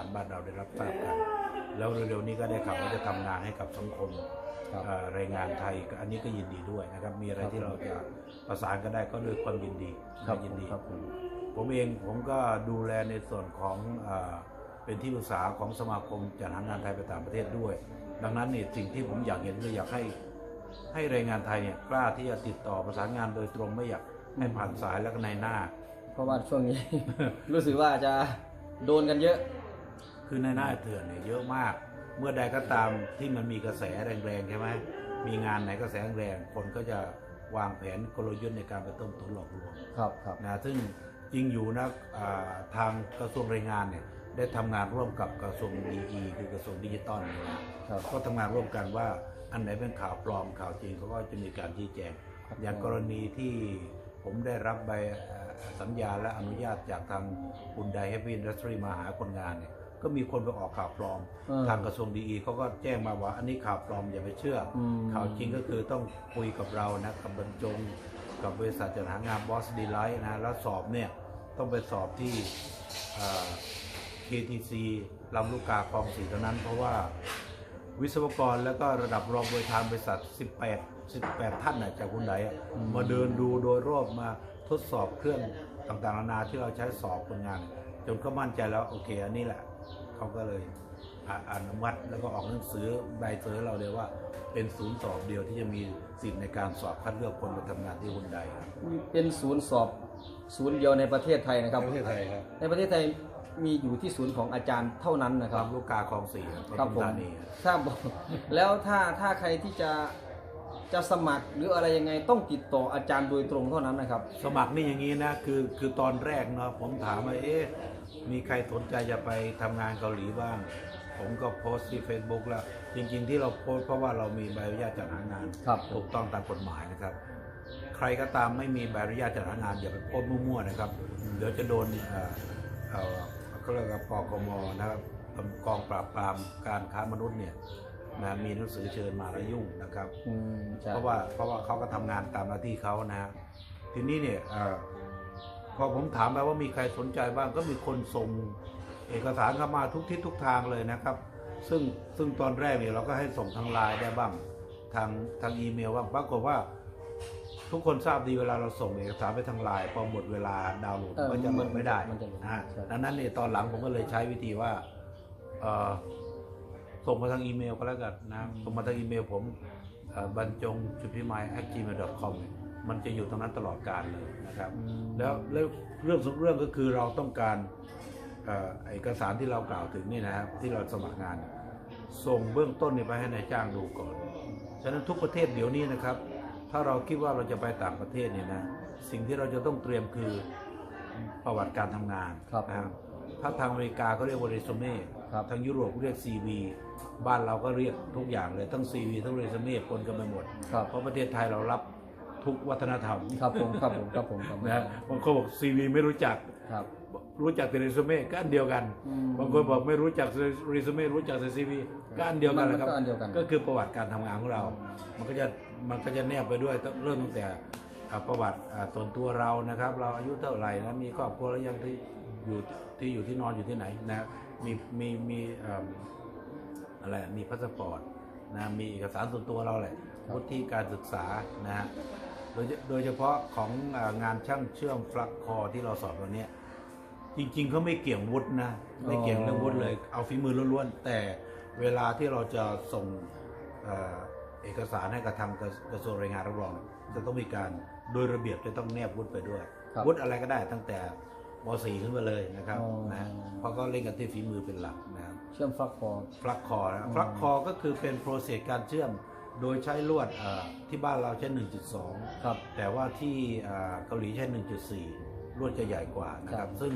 านบ้านเราได้รับทราบกัน แล้วเร็วๆนี้ก็ได้ข่าวว่าจะทำงานให้กับสังคมครับเอ่อแรงงานไทยก็อันนี้ก็ยินดีด้วยนะครับ มีอะไรครับที่เราจะประสานกันได้ก็ด้วยความยินดีครับยินดีครับผมผมเองผมก็ดูแลในส่วนของเออเป็นที่ปรึกษาของสมาคมจัดหางานไทยไปต่างประเทศด้วย ดังนั้นเนี่ยสิ่งที่ผมอยากเห็นคืออยากให้ให้แรงงานไทยเนี่ยกล้าที่จะติดต่อประสานงานโดยตรงไม่อยากให้ผ่านสายแล้วก็ในหน้า เพราะว่าช่วงนี้ รู้สึกว่าจะโดนกันเยอะ คือในหน้าเถื่อนเนี่ยเยอะมาก เมื่อใดก็ตามที่มันมีกระแสแรงๆใช่ไหมมีงานไหนกระแสแรงๆคนก็จะวางแผนกลยุทธ์ในการไปต้มตุนหลอกลวงครับครับนะซึ่งจริงอยู่นะอ่าทางกระทรวงแรงงานเนี่ยได้ทำงานร่วมกับกระทรวงดีคือกระทรวงดิจิตอลเนี่ยนะครับก็ทำงานร่วมกันว่าอันไหนเป็นข่าวปลอมข่าวจริงเขาก็จะมีการชี้แจงครับอย่างกรณีที่ผมได้รับใบเอ่อสัญญาและอนุญาตจากทางบุนไดเฮฟวี่อินดัสทรีมาหาคนงานเนี่ย ก็มีคนไปออกข่าวปลอมเออทางกระทรวงดีเขาก็แจ้งมาว่า อันนี้ข่าวปลอมอย่าไปเชื่อออืมข่าวจริงก็คือต้องคุยกับเรานะกับบรรจง กับบริษัทจัดหางานบอสดีไลท์นะแล้วสอบเนี่ยต้องไปสอบที่เอ่อ KTC ลำลูกกาคลองสีเท่านั้น เพราะว่าวิศวกรแล้วก็ระดับรองบริหารบริษัท 18 18 ท่านน่ะจากคุณไหนอะมาเดินดูโดยรอบมาทดสอบเครื่องต่างๆนานาที่เราใช้สอบคนงาน จนเขามั่นใจแล้วโอเคอันนี้แหละ เขาก็เลยอ่าอนุมัติแล้วก็ออกหนังสือใบเซอร์เราเลยว่าเป็นศูนย์สอบเดียวที่จะมีสิทธิ์ในการสอบคัดเลือกคนไปทำงานที่หุ่นใดครับเป็นศูนย์สอบศูนย์เดียวในประเทศไทยนะครับประเทศไทยครับในประเทศไทยมีอยู่ที่ศูนย์ของอาจารย์เท่านั้นนะคครัรับบลูกกาคลองสี่ครับครับปผทุมธานีถ้าบอกแล้วถ้าถ้าใครที่จะจะสมัครหรืออะไรยังไงต้องติดต่ออาจารย์โดยตรงเท่านั้นนะครับ สมัครนี่อย่างนี้นะคือคือตอนแรกเนาะผมถามว่าเอ๊ะ มีใครสนใจจะไปทำงานเกาหลีบ้าง ผมก็โพสต์ที่ Facebook แล้ว จริง ๆ ที่เราโพสต์เพราะว่าเรามีใบอนุญาตจัดหางาน ครับ ถูกต้องตามกฎหมายนะครับ ใครก็ตามไม่มีใบอนุญาตจัดหางานอย่าไปโพสต์มั่วๆนะครับ เดี๋ยวจะโดนเอ่อเอ่อเขาเรียกว่าปกมนะครับกองปราบปรามการค้ามนุษย์เนี่ยนะมีหนังสือเชิญมาแล้วยุ่งนะครับ อืมใช่เพราะว่าเพราะว่าเขาก็ทำงานตามหน้าที่เขานะฮะทีนี้เนี่ยเออ พอผมถามไปว่ามีใครสนใจบ้างก็มีคนส่งเอกสารเข้ามาทุกทิศทุกทางเลยนะครับ ซึ่งซึ่งตอนแรกเนี่ยเราก็ให้ส่งทางไลน์ได้บ้างทางทางอีเมลบ้างปรากฏว่า ทุกคนทราบดีเวลาเราส่งเอกสารไปทางไลน์พอหมดเวลาดาวน์โหลดเออก็จะโหลดไม่ได้มันจะโหลดอ่าใช่ ดังนั้นเนี่ยตอนหลังผมก็เลยใช้วิธีว่าเอ่อส่งมาทางอีเมลก็แล้วกันนะส่งมาทางอีเมลผมเอ่อบรรจงจุดพิมาย gmail.com เนี่ย มันจะอยู่ตรงนั้นตลอดการเลยนะครับอืมแล้วแล้วเรื่องสุดเรื่องก็คือเราต้องการเอ่อเอกสารที่เรากล่าวถึงนี่นะครับที่เราสมัครงาน ส่งเบื้องต้นเนี่ยไปให้นายจ้างดูก่อน ฉะนั้นทุกประเทศเดี๋ยวนี้นะครับ ถ้าเราคิดว่าเราจะไปต่างประเทศเนี่ยนะสิ่งที่เราจะต้องเตรียมคือประวัติการทำงานครับนะครับถ้าทางอเมริกาเขาเรียกว่าเรซูเม่ครับทางยุโรปเรียก CV บ้านเราก็เรียกทุกอย่างเลยทั้ง CV ทั้งเรซูเม่ปนกันไปหมดครับเพราะประเทศไทยเรารับ ทุกวัฒนธรรมครับผมครับผมครับผมครับผมนะบางคนบอก CV ไม่รู้จัก ครับ รู้จักแต่เรซูเม่ก็อันเดียวกันอืมบางคนบอกไม่รู้จักเรซูเม่รู้จักแต่ซีวีก็อันเดียวกันมันนะครับก็อันเดียวกัน ก็คือประวัติการทำงานของเรา มันก็จะมันก็จะแนบไปด้วยเริ่มตั้งแต่อ่าประวัติอ่าส่วนตัวเรานะครับ เราอายุเท่าไหร่นะมีครอบครัวแล้วยังที่อยู่ที่อยู่ที่นอนอยู่ที่ไหนนะมีมีมีเอิ่มอะไรมีพาสปอร์ตนะมีเอกสารส่วนตัวเราแหละครับวุฒิการศึกษานะฮะ โดยเฉโดยเฉพาะของอ่างานช่างเชื่อมฟลักคอที่เราสอบวันเนี้ยจริงๆเขาไม่เกี่ยงวุฒินะไม่เกี่ยงเรื่องวุฒิเลย เอาฝีมือล้วนๆแต่เวลาที่เราจะส่งเอ่อเอกสารให้กับทางกระกระทรวงแรงงานรับรอง จะต้องมีการโดยระเบียบจะต้องแนบวุฒิไปด้วยครับวุฒิอะไรก็ได้ตั้งแต่ม .4 ขึ้นไปเลยนะครับอ๋อนะเพราะก็เล่นกันที่ฝีมือเป็นหลักนะครับเชื่อมฟักคอฟลักคอนะอืมฟลักคอก็คือเป็นโปรเซสการเชื่อม โดยใช้ลวดเอ่อที่บ้านเราใช้ 1.2 ครับ แต่ว่าที่อ่าเกาหลีใช้ 1.4 ลวดจะใหญ่กว่านะคครัรับบซึ่ง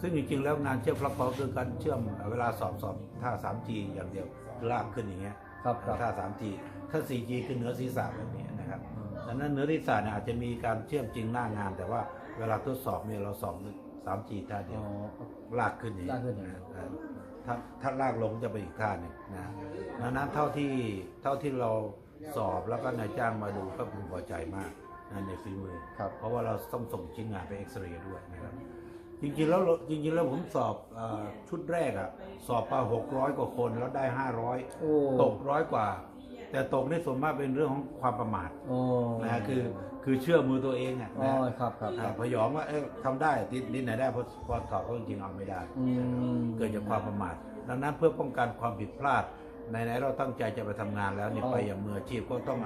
ซึ่งจริงๆแล้วงานเชื่อมฟลักคอคือการเชื่อมเวลาสอบสอบท่า 3G อย่างเดียวลากขึ้นอย่างเงี้ยครับครับท่า 3G ถ้า 4G คือเหนือศีรษะแบบนี้นะครับอืมดังนั้นเหนือศีรษะเนี่ยอาจจะมีการเชื่อมจริงหน้างาน แต่ว่าเวลาทดสอบเนี่ยเราสอบ 3G ท่าเดีอ๋ยวอลากขึ้นอย่างนี้ลากขึ้นอย่างนี้ะถ้าถ้าลากลงจะไปอีกท่าหนึ่งนะดังนั้นเท่าที่เท่าที่เราสอบแล้วก็นายจ้างมาดูก็พึงพอใจมากนะในฝีมือ ครับ เพราะว่าเราต้องส่งชิ้นงานไปเอ็กซเรย์ด้วยนะครับ จริงๆแล้วจริงๆแล้วผมสอบเออชุดแรกอะสอบไปหกร้อยกว่าคนแล้วได้ห้าร้อยโอ้ตกร้อยกว่า แต่ตกในส่วนมากเป็นเรื่องของความประมาทโอ้นะคือ คือเชื่อมือตัวเองอะอ๋อนะครับครับอ่าพยองว่าเอ๊ะทำได้นิดนิดไหนได้พอพอสอบก็จริงๆเอาไม่ได้ อืม เกิดจากความประมาทดังนั้นเพื่อป้องกันความผิดพลาดในไหนๆเราตั้งใจจะไปทำงานแล้วนี่ไปอย่างมืออาชีพก็ต้อง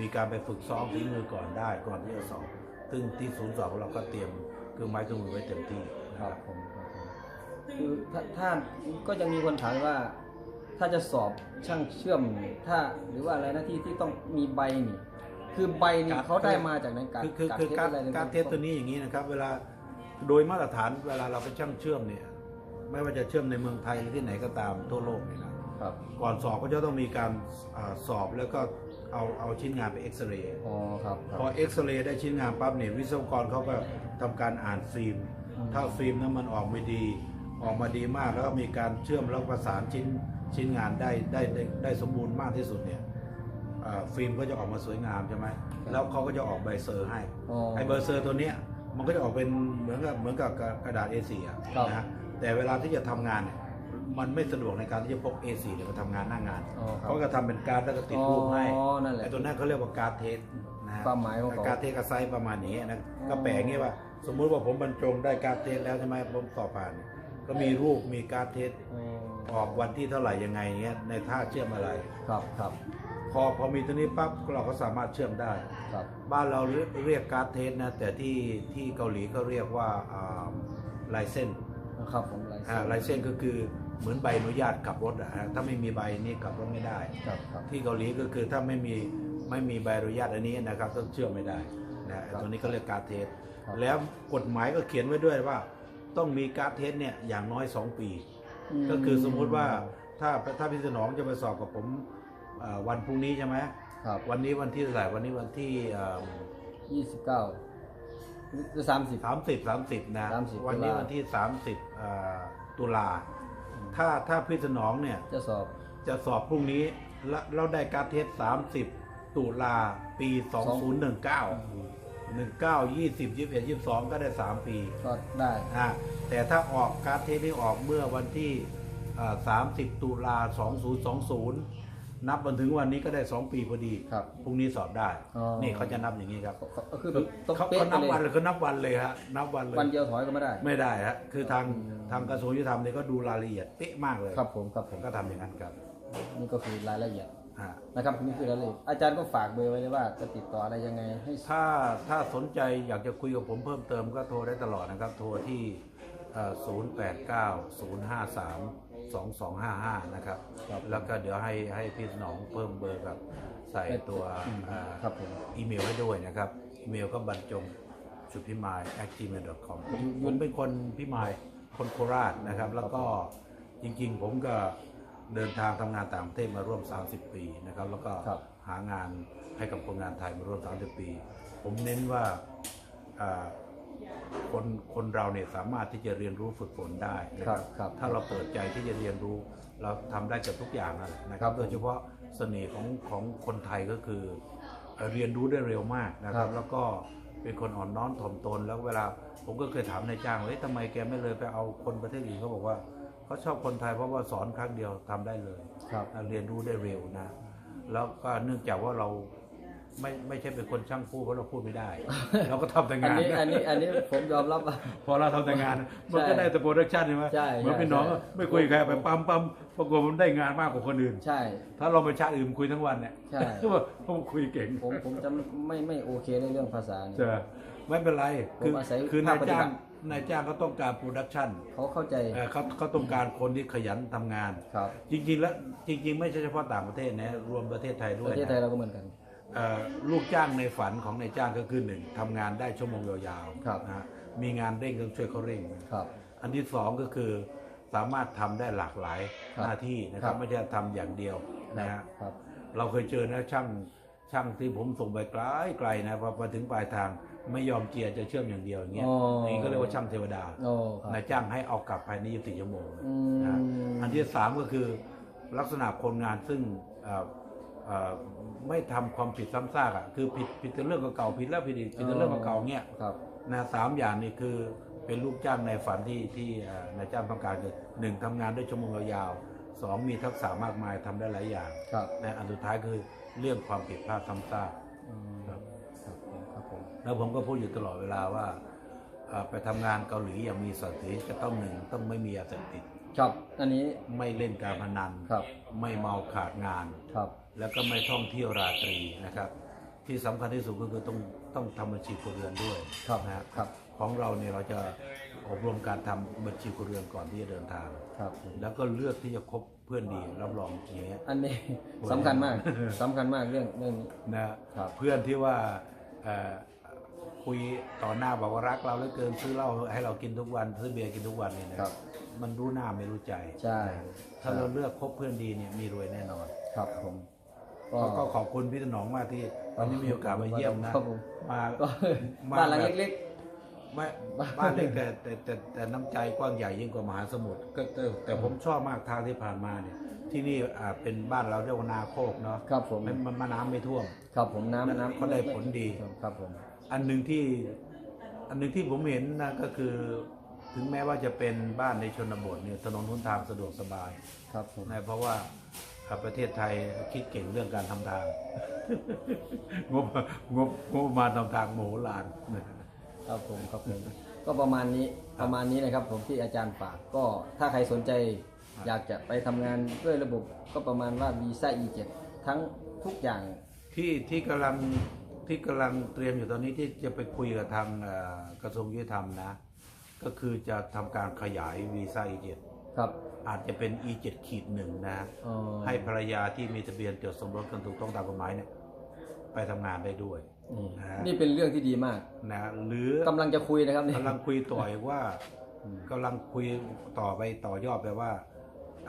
มีการไปฝึกซ้อมฝีมือก่อนได้ก่อนที่จะสอบซึ่งที่ศูนย์สอบของเราก็เตรียมเครื่องไม้เครื่องมือไว้เต็มที่นะคครัรับบผมครับผมคือถ้าถ้าก็ยังมีคนถามว่า ถ้าจะสอบช่างเชื่อมนี่ถ้าหรือว่าอะไรนะที่ที่ต้องมีใบนี่ คือใบนี่การเขาได้มาจากไหนการคือคือคือเทสการอะไรนี่ยการเทสตัวนี้อย่างนี้นะครับ เวลาโดยมาตรฐานเวลาเราไปช่างเชื่อมเนี่ย ไม่ว่าจะเชื่อมในเมืองไทยหรือที่ไหนก็ตามทั่วโลกเนี่ยนะครับก่อนสอบก็จะต้องมีการอาสอบแล้วก็เอาเอาชิ้นงานไปเอ็กซเรย์อ๋อครับครัพอบเอ็กซเรย์ได้ชิ้นงานปั๊บเนี่ยวิศวกรเขาก็ทำการอ่านฟิล์มอืมถ้าฟิล์มนั้นมันออกไม่ดี ออกมาดีมากแล้วก็มีการเชื่อมแล้วประสานชิ้นชิ้นงานได้ได้ได้ได้สมบูรณ์มากที่สุดเนี่ยอ่า ฟิล์มก็จะออกมาสวยงามใช่ไหมแล้วเขาก็จะออกใบเซอร์ให้อ๋อไอเบอร์เซอร์ตัวเนี้ยมันก็จะออกเป็นเหมือนกับเหมือนกับกระดาษ A4 อะครับนะแต่เวลาที่จะทำงานเนี่ยมันไม่สะดวกในการที่จะพก A4 เนี่ยมาทำงานหน้างานอ๋อครับเขาก็ทำเป็นการ์ดแล้วก็ติดรูปให้อ๋อนั่นแหละไอตัวนั้นเขาเรียกว่าการ์ดเทสนะฮะความหมายของเขาการ์ดเทสกับไซส์ประมาณนี้นะอ๋อก็แปลงงี้ว่า สมมุติว่าผมบรรจงได้การ์ดเทสแล้วใช่ไหมผมสอบผ่านก็มีรูปมีการ์ดเทสอ๋อออกวันที่เท่าไหร่ยังไงเงี้ยในท่าเชื่อมอะไรครับครับ พอพอมีตัวนี้ปั๊บเราก็สามารถเชื่อมได้ครับ บ้านเราเรียกเรียกการ์ดเทสนะแต่ที่ที่เกาหลีก็เรียกว่าลายเส้นครับผมลายเส้นลายเส้นก็คือเหมือนใบอนุญาตขับรถอะฮะถ้าไม่มีใบนี่ขับรถไม่ได้ครับครับที่เกาหลีก็คือถ้าไม่มีไม่มีใบอนุญาตอันนี้นะครับก็เชื่อมไม่ได้นะตัวนี้ก็เรียกการ์ดเทสครับแล้วกฎหมายก็เขียนไว้ด้วยว่า ต้องมีการ์ดเทสเนี่ยอย่างน้อย 2 ปีมก็คือสมมุติว่าถ้าถ้าพี่สนองจะไปสอบกับผมเอ่อ วันพรุ่งนี้ใช่ไหมครับวันนี้วันที่เท่าไหร่วันนี้วันที่เอ่อยี่สิบเก้าหรือสามสิบสามสิบสามสิบนะ30วันนี้ตุลาวันที่สามสิบตุลา ถ้าถ้าพี่สนองเนี่ยจะสอบจะสอบพรุ่งนี้แล้วเราได้การดเทสสามสิบตุลาปีสองศูนย์หนึ่งเก้าหนึ่งเก้ายี่สิบยี่สิบเอ็ดยี่สิบสองก็ได้สามปี ก็ได้อ่าแต่ถ้าออกการดเทสที่ออกเมื่อวันที่สามสิบตุลาสองศูนย์สองศูนย์ นับมาถึงวันนี้ก็ได้สองปีพอดีครับพรุ่งนี้สอบได้อ๋อ นี่เขาจะนับอย่างนี้ครับก็ก็คือคือต้องเขาเป๊ะเขาไปนับเลวันยเลยเขานับวันเลยฮะนับวันเลย วันเดียวถอยก็ไม่ได้ ไม่ได้ฮะคือทางอืมทางกระทรวงยุติธรรมเนี่ยก็ดูรายละเอียดเป๊ะมากเลยครับผมครับผมก็ทำอย่างนั้นครับนี่ก็คือรายละเอียดอ่านะครับนี่คือรายละเอียดอาจารย์ก็ฝากเบอร์ไว้เลยว่าจะติดต่ออะไรยังไงให้ ถ้าถ้าสนใจอยากจะคุยกับผมเพิ่มเติมก็โทรได้ตลอดนะครับ โทรที่ศูนย์แปดเก้าศูนย์ห้าสามสองสองห้าห้านะครับ ครับแล้วก็เดี๋ยวให้ให้พี่สนองเพิ่มเบอร์กับใส่ตัวอืมอ่าครับผม อีเมลให้ด้วยนะครับ อีเมลก็บรรจงสุดพิมาย at gmail.com ผมผมเป็นคนพิมายคนโคราชนะครับ แล้วก็จริงๆ ผมก็เดินทางทำงานต่างประเทศมาร่วม 30 ปีนะครับ แล้วก็ครับ หางานให้กับคนงานไทยมาร่วม 30 ปี ผมเน้นว่าอ่า คนคนเราเนี่ยสามารถที่จะเรียนรู้ฝึกฝนได้นะคครัรับบครับถ้าเราเปิดใจที่จะเรียนรู้ เราทำได้กับทุกอย่างนั่นแหละนะคครัรับบโดยเฉพาะเสน่ห์ของของคนไทยก็คือเอ่อเรียนรู้ได้เร็วมากนะครับครับแล้วก็เป็นคนอ่อนน้อมถ่อมตน แล้วเวลาผมก็เคยถามนายจ้างว่าเฮ้ยทำไมแกไม่เลยไปเอาคนประเทศอื่นเขาบอกว่าเขาชอบคนไทยเพราะว่าสอนครั้งเดียวทำได้เลย ครับ เรียนรู้ได้เร็วนะ แล้วก็เนื่องจากว่าเรา ไม่ไม่ใช่เป็นคนช่างพูดเพราะเราพูดไม่ได้ เราก็ทำแต่อันงานนี้อันนี้อันนี้ผมยอมรับว่า พอเราทำแต่งาน มันก็ได้แต่โปรดักชันใช่ไหมใช่เหมือนเป็นน้องใช่ ไม่คุยกับใครไปปั๊มปั๊มปรากฏมันได้งานมากกว่าคนอื่น ใช่ ถ้าเราไปชาติอื่นคุยทั้งวันเนี่ยใช่ ก็ว่าผมคุยเก่งผมผมจะไม่ไม่โอเคในเรื่องภาษาเนี่ย จะไม่เป็นไรคือผมอาศัยคือนายภาคปฏิจ้าบังติ นายจ้างก็ต้องการโปรดักชันเขาเข้าใจเขาเขาต้องการคนที่ขยันทำงาน ครับ จริงๆแล้วจริง ๆ ไม่ใช่เฉพาะต่างประเทศนะรวมประเทศไทยด้ปวยระเทศไทยนะ เราก็เหมือนกันเอ่อ ลูกจ้างในฝันของนายจ้างก็คือหนึ่งทำงานได้ชั่วโมงยาวครับๆนะฮะมีงานเร่งต้องช่วยเขาเร่งครับ อันที่สองก็คือสามารถทำได้หลากหลายครับหน้าที่นะคครัรับบไม่ใช่ทำอย่างเดียวนะฮะครับเราเคยเจอนะช่างช่างที่ผมส่งไปไกลไกลนะพอมาถึงปลายทางไม่ยอมเจียร์จะเชื่อมอย่างเดียวอย่างเงี้ยอ๋ออย่างนี้ก็เรียกว่าช่างเทวดาโอ้ครับนายจ้างให้เอากลับภายใน24ชั่วโมงอืนะมอันที่สามก็คือลักษณะคนงานซึ่งเอ่อเอ่อ ไม่ทำความผิดซ้ำซากอะคือผิดผิดแต่เรื่องเก่าๆผิดแล้วผิดอีกผิดแต่เรื่องเก่าๆเงี้ยครับนะสามอย่างนี่คือเป็นลูกจ้างในฝันที่ที่เอ่อนายจ้างต้องการคือหนึ่งทำงานด้วยชั่วโมงยาวๆสองมีทักษะมากมายทำได้หลายอย่างครับนะอันสุดท้ายคือเรื่องความผิดพลาดซ้ำซากอืมครับครับผมครับผมแล้วผมก็พูดอยู่ตลอดเวลาว่าเอ่อไปทำงานเกาหลีอย่างมีศักดิ์ศรีจะต้องหนึ่งต้องไม่มียาเสพติดครับอันนี้ไม่เล่นการพนันครับ ไม่เมาขาดงานครับ แล้วก็ไม่ท่องเที่ยวราตรีนะครับ ที่สำคัญที่สุดก็คือต้องต้องทำบัญชีครัวเรือนด้วยครับนะฮะครับ ของเราเนี่ยเราจะอบรมการทำบัญชีครัวเรือนก่อนที่จะเดินทางครับผมแล้วก็เลือกที่จะคบเพื่อนดีรับรองอย่างเงี้ยอันนี้สำคัญมากสำคัญมากเรื่องเรื่องนี้นะครับเพื่อนที่ว่าเอ่อคุยต่อหน้าบอกว่ารักเราเหลือเกินซื้อเหล้าให้เรากินทุกวันซื้อเบียร์กินทุกวันเนี่ยนะครับ มันรู้หน้าไม่รู้ใจใช่ถ้าเราเลือกคบเพื่อนดีเนี่ยมีรวยแน่นอนครับผม ก็ก็ขอบคุณพี่ถนอมมากที่วันนี้มีโอกาสมาเยี่ยมนะครับผม มาก็มาบ้านหลังแบบเล็ก ไม่บ้านเล็กแต่แต่แต่แต่น้ำใจกว้างใหญ่ยิ่งกว่ามหาสมุทรก็แต่แต่ผมชอบมากทางที่ผ่านมาเนี่ย ที่นี่อ่าเป็นบ้านเราเรียกว่านาโคกเนาะๆ ครับผม มันมันมันน้ำไม่ท่วม ครับผมน้ำน้ำก็ได้ผลดี ครับผม อันหนึ่งที่อันหนึ่งที่ผมเห็นนะก็คือ ถึงแม้ว่าจะเป็นบ้านในชนบทเนี่ยถนนทุนทางสะดวกสบายครับผม นะเพราะว่าอ่า ประเทศไทยคิดเก่งเรื่องการทำทาง งบงบงบประมาณทำทางโมโหลานนะครับผมครับผมก็ประมาณนี้ประมาณนี้นะครับ ผมที่อาจารย์ฝากก็ถ้าใครสนใจครับอยากจะไปทำงานด้วยระบบก็ประมาณว่าวีซ่า E7 ทั้งทุกอย่างที่ที่กำลังที่กำลังเตรียมอยู่ตอนนี้ที่จะไปคุยกับทางเอ่อกระทรวงยุติธรรมนะ ก็คือจะทำการขยายวีซ่า E7 ครับอาจจะเป็น E7 ขีดหนึ่งนะเอ่อให้ภรรยาที่มีทะเบียนจดสมรสกันถูกต้องตามกฎหมายเนี่ยไปทำงานได้ด้วยนี่นะนี่เป็นเรื่องที่ดีมากนะหรือกำลังจะคุยนะครับนี่ กำลังคุยต่ออีกว่ากำลังคุยต่อไปต่อยอดไปว่า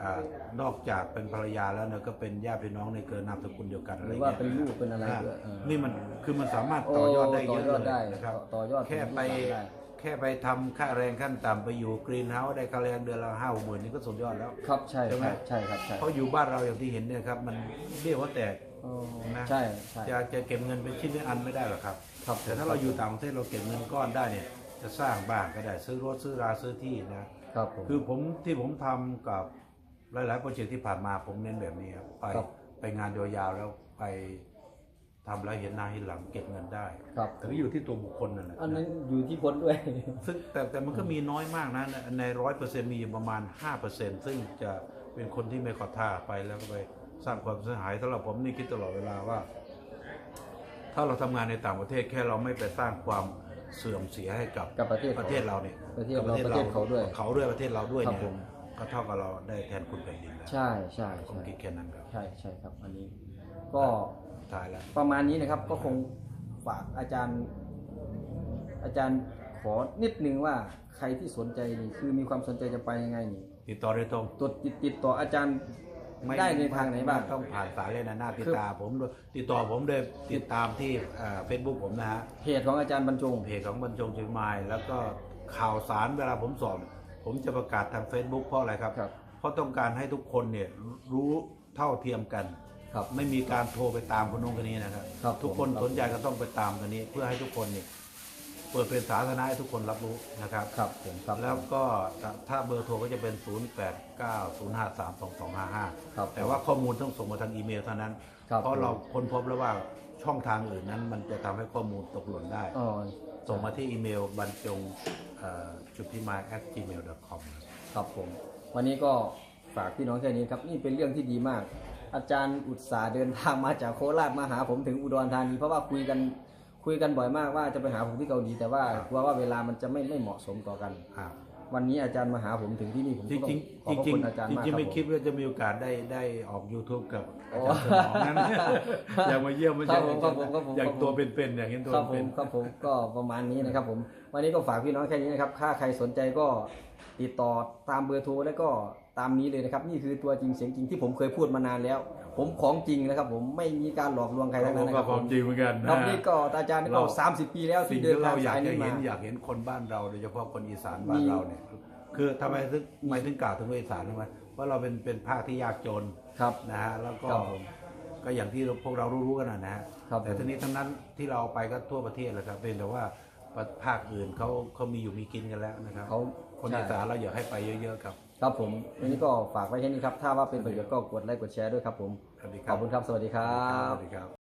อานอกจากเป็นภรรยาแล้วเนี่ยก็เป็นญาติพี่น้องในเกินนามสกุลเดียวกันอะหไรรือเงี้ยว่าเป็นลูกเป็นอะไรอ่าด้วยเออ นี่มันคือมันสามารถต่อยอดได้เยอะต่อยอดเลได้ยนะครับ ต่อยอดแค่ไปถึงที่สามได้ แค่ไปทำค่าแรงขั้นต่ำไปอยู่กรีนเฮาส์ได้ค่าแรงเดือนละห้าหมื่นนี่ก็สุดยอดแล้ว ครับใช่ใช่ไหม ครับใช่ครับใช่เพราะอยู่บ้านเราอย่างที่เห็นเนี่ยครับ มันเรียกว่าแตกอ๋อนะ ใช่ใช่จะจะเก็บเงินเป็นชิ้นเป็นอันไม่ได้หรอกครับ ครับแต่ถ้าเราอยู่ต่างประเทศเราเก็บเงินก้อนได้เนี่ย จะสร้างบ้านก็ได้ซื้อรถซื้อราซื้อที่นะ ครับผม คือผมที่ผมทำกับหลายๆโปรเจกต์ที่ผ่านมาผมเน้นแบบนี้ครับไปครับ ไปงานยาวๆแล้วไป ทำแล้วเห็นหน้าเห็นหลังเก็บเงินได้ครับ แต่ก็อยู่ที่ตัวบุคคลนั่นแหละอันนั้นอยู่ที่พ้นด้วย ซึ่งแต่แต่มันก็มีน้อยมากนะ ในร้อยเปอร์เซ็นต์มีอยู่ประมาณห้าเปอร์เซ็นต์ซึ่งจะเป็นคนที่ไม่ขอท่าไปแล้วก็ไปสร้างความเสียหายสำหรับผมนี่คิดตลอดเวลาว่า ถ้าเราทำงานในต่างประเทศแค่เราไม่ไปสร้างความเสื่อมเสียให้กับกับประเทศประเทศเราเนี่ยประเทศเรากับประเทศเขาด้วยเขาด้วยประเทศเราด้วยครับเนี่ยผมก็เท่ากับเราได้แทนคุณแผ่นดินแล้วใช่ใช่ผมใช่คิดแค่นั้นครับใช่ใช่ครับอันนี้ ก็ ท้ายแล้ว ประมาณนี้นะครับก็คงฝากอาจารย์ อาจารย์ขอนิดนึงว่าใครที่สนใจนี่คือมีความสนใจจะไปยังไงนี่ติดต่อโดยตรงตัวติดติดต่ออาจารย์ม่ได้ในทางไหนบ้างม่ต้องผ่านสายเลยนะหน้าติดคือตามผมด้วยติดต่อผมด้วยติดตามที่เฟซบุ๊กผมนะฮะเพจของอาจารย์บรรจงเพจของบรรจงเชียงใหม่แล้วก็ข่าวสารเวลาผมสอนผมจะประกาศทาง Facebook เพราะอะไรครับครับเพราะต้องการให้ทุกคนเนี่ยรู้เท่าเทียมกัน ครับ ไม่มีการโทรไปตามคนนู้นคนนี้นะครับ ครับทุกคนผมครับสนใจก็ต้องไปตามกันนี้ เพื่อให้ทุกคนเนี่ยเปิดเป็นสาธารณะให้ทุกคนรับรู้นะครับ ครับผมครับแล้วก็ถ้าเบอร์โทรก็จะเป็น 0 8 9 0 5 3 2 2 5ครับ5แต่ว่าข้อมูลต้องส่งมาทางอีเมลเท่านั้น ครับเพราะเราค้นพบแล้วว่าช่องทางอื่นนั้น มันจะทำให้ข้อมูลตกหล่นได้ อ๋อ ส่งมาที่อีเมลบรรจงจุดพิมาย at gmail com ครับผม วันนี้ก็ฝากพี่น้องแค่นี้ครับ นี่เป็นเรื่องที่ดีมาก อาจารย์อุตสาห์เดินทางมาจากโคราชมาหาผมถึงอุดรธานีเพราะว่าคุยกันคุยกันบ่อยมากว่าจะไปหาผมที่เกาหลีแต่ว่ากลัวว่าเวลามันจะไม่ไม่เหมาะสมต่อกันอ่าวันนี้อาจารย์มาหาผมถึงที่นี่ผมจก็ริต้องงขอบพระๆจริงคุณอาจารย์ๆจมากริงๆคไม่รับคิดว่าจะมีโอกาสได้ได้ออก YouTube กับอาโอ้จารย์สมองนั้น อยากมาเยี่ยมไม่ใช่ครับผมครับผมครับผมอยากตัวเป็นๆอยากเห็นตัวครับผเป็มนครับผมก็ประมาณนี้นะครับผมวันนี้ก็ฝากพี่น้องแค่นี้นะครับถ้าใครสนใจก็ติดต่อตามเบอร์โทรแล้วก็ ตามนี้เลยนะครับ นี่คือตัวจริงเสียงจริงที่ผมเคยพูดมานานแล้ว ผมของจริงนะครับ ผมไม่มีการหลอกลวงใครทั้งผนั้นมนะคก็รับความจริงเหมือนกันครับนะนี่ก็อาจารย์นี่ก็เราสามสิบปีแล้วสิ่ที่งเดินที่ทาเรางอยาสากยจะนี้เห็มานอยากเห็นคนบ้านเราโดยเฉพาะคนอีสานบ้านมีเราเนี่ยคือทำไมถึงหมายถึงกล่าวถึงคนอีสานใช่ไหมเพราะเราเป็นเป็นภาคที่ยากจนครับนะฮะแล้วก็ครับผมก็อย่างที่พวกเรารู้ๆกันนะนะฮะครับแต่ผมทีนี้ทั้งนั้นที่เราไปก็ทั่วประเทศแหละครับเป็นแต่ว่าประภาคอื่นเขาเขามีอยู่มีกินกันแล้วนะครับเขาคนใช่อีสานเราอยากให้ไปเยอะ ๆ ครับ ครับผมวันนี้ก็ฝากไว้แค่นี้ครับ ถ้าว่าเป็นประโยชน์ก็กดไลค์กดแชร์ด้วยครับผม สวัสดีคขรัอบคุณครับ สวัสดีครัสบวัสดีครับ